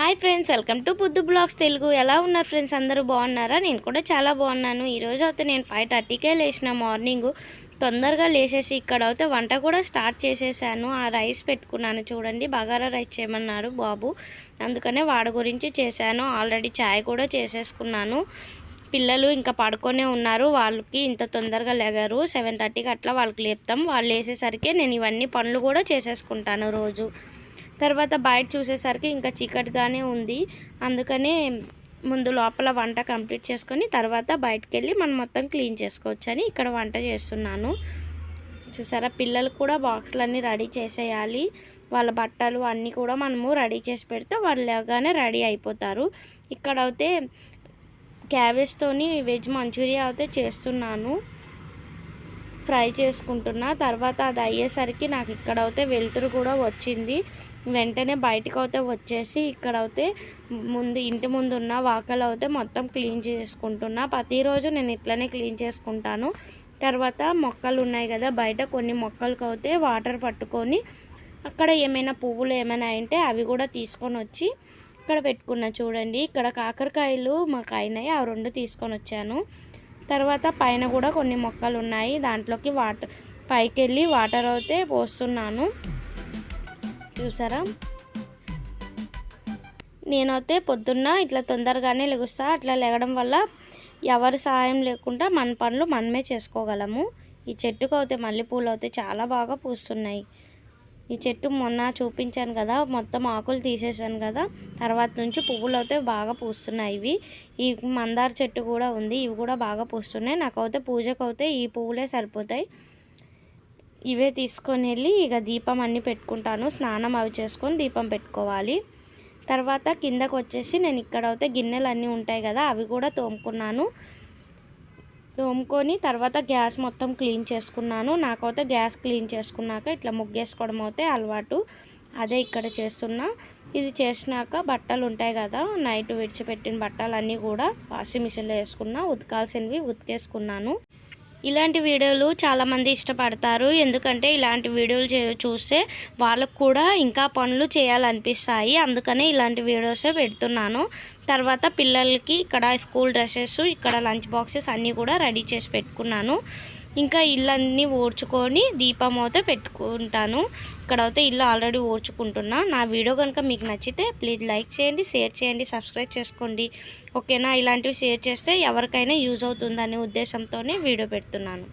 Hi friends welcome to Buddhu vlogs Telugu. ఎలా ఉన్నారు friends? అందరూ బాగున్నారా? నేను కూడా చాలా బాగున్నాను. ఈరోజు అయితే నేను ఫైవ్ థర్టీకే లేచిన మార్నింగ్ తొందరగా లేచేసి ఇక్కడ అయితే వంట కూడా స్టార్ట్ చేసేసాను. ఆ రైస్ పెట్టుకున్నాను చూడండి. బగారా రైస్ చేయమన్నారు బాబు. అందుకనే వాడి గురించి చేశాను. ఆల్రెడీ ఛాయ్ కూడా చేసేసుకున్నాను. పిల్లలు ఇంకా పడుకొనే ఉన్నారు. వాళ్ళకి ఇంత తొందరగా లేగారు. సెవెన్ థర్టీకి అట్లా వాళ్ళకి లేపుతాం. వాళ్ళు లేసేసరికి నేను ఇవన్నీ పనులు కూడా చేసేసుకుంటాను రోజు. తర్వాత బయట చూసేసరికి ఇంకా చీకటిగానే ఉంది. అందుకనే ముందు లోపల వంట కంప్లీట్ చేసుకొని తర్వాత బయటకు వెళ్ళి మనం మొత్తం క్లీన్ చేసుకోవచ్చు అని ఇక్కడ వంట చేస్తున్నాను. చూసారా పిల్లలు కూడా బాక్సులన్నీ రెడీ చేసేయాలి. వాళ్ళ బట్టలు అన్నీ కూడా మనము రెడీ చేసి పెడితే వాళ్ళు లేగానే రెడీ అయిపోతారు. ఇక్కడ అయితే క్యాబేజ్తోని వెజ్ మంచూరియా అయితే చేస్తున్నాను. ఫ్రై చేసుకుంటున్నా. తర్వాత అది అయ్యేసరికి నాకు ఇక్కడ అయితే వెలుతురు కూడా వచ్చింది. వెంటనే బయటకు అయితే వచ్చేసి ఇక్కడ అయితే ముందు ఇంటి ముందు ఉన్న వాకలు అయితే మొత్తం క్లీన్ చేసుకుంటున్నా. ప్రతిరోజు నేను ఇట్లనే క్లీన్ చేసుకుంటాను. తర్వాత మొక్కలు ఉన్నాయి కదా బయట కొన్ని మొక్కలకు అయితే వాటర్ పట్టుకొని అక్కడ ఏమైనా పువ్వులు ఏమైనా ఉంటే అవి కూడా తీసుకొని వచ్చి ఇక్కడ పెట్టుకున్నా చూడండి. ఇక్కడ కాకరకాయలు మాకు అయినాయి. ఆ రెండు తీసుకొని వచ్చాను. తర్వాత పైన కూడా కొన్ని మొక్కలు ఉన్నాయి దాంట్లోకి వాటర్ పైకి వెళ్ళి వాటర్ అయితే పోస్తున్నాను. చూసారా? నేనైతే పొద్దున్న ఇట్లా తొందరగానే లెగుస్తా. అట్లా లెగడం వల్ల ఎవరి సహాయం లేకుండా మన పనులు మనమే చేసుకోగలము. ఈ చెట్టుకు అయితే మల్లెపూలు అయితే చాలా బాగా పూస్తున్నాయి. ఈ చెట్టు మొన్న చూపించాను కదా మొత్తం ఆకులు తీసేసాను కదా తర్వాత నుంచి పువ్వులు అయితే బాగా పూస్తున్నాయి ఇవి. ఈ మందార చెట్టు కూడా ఉంది ఇవి కూడా బాగా పూస్తున్నాయి. నాకు అయితే పూజకు అయితే ఈ పువ్వులే సరిపోతాయి. ఇవే తీసుకొని వెళ్ళి ఇక దీపం అన్నీ పెట్టుకుంటాను. స్నానం అవి చేసుకొని దీపం పెట్టుకోవాలి. తర్వాత కిందకు వచ్చేసి నేను ఇక్కడ అయితే గిన్నెలు అన్నీ ఉంటాయి కదా అవి కూడా తోముకున్నాను. తోముకొని తర్వాత గ్యాస్ మొత్తం క్లీన్ చేసుకున్నాను. నాకైతే గ్యాస్ క్లీన్ చేసుకున్నాక ఇట్లా ముగ్గేసుకోవడం అయితే అలవాటు. అదే ఇక్కడ చేస్తున్నా. ఇది చేసినాక బట్టలు ఉంటాయి కదా నైట్ విడిచిపెట్టిన బట్టలన్నీ కూడా వాషింగ్ మిషన్లో వేసుకున్నా ఉతకాల్సినవి ఉతికేసుకున్నాను. ఇలాంటి వీడియోలు చాలామంది ఇష్టపడతారు. ఎందుకంటే ఇలాంటి వీడియోలు చూస్తే వాళ్ళకు కూడా ఇంకా పనులు చేయాలనిపిస్తాయి. అందుకనే ఇలాంటి వీడియోసే పెడుతున్నాను. తర్వాత పిల్లలకి ఇక్కడ స్కూల్ డ్రెస్సెస్ ఇక్కడ లంచ్ బాక్సెస్ అన్నీ కూడా రెడీ చేసి పెట్టుకున్నాను. ఇంకా ఇల్లన్నీ ఊడ్చుకొని దీపం అయితే పెట్టుకుంటాను. ఇక్కడైతే ఇల్లు ఆల్రెడీ ఊడ్చుకుంటున్నా నా వీడియో కనుక మీకు నచ్చితే ప్లీజ్ లైక్ చేయండి షేర్ చేయండి సబ్స్క్రైబ్ చేసుకోండి. ఓకేనా? ఇలాంటివి షేర్ చేస్తే ఎవరికైనా యూజ్ అవుతుందనే ఉద్దేశంతోనే వీడియో పెడుతున్నాను.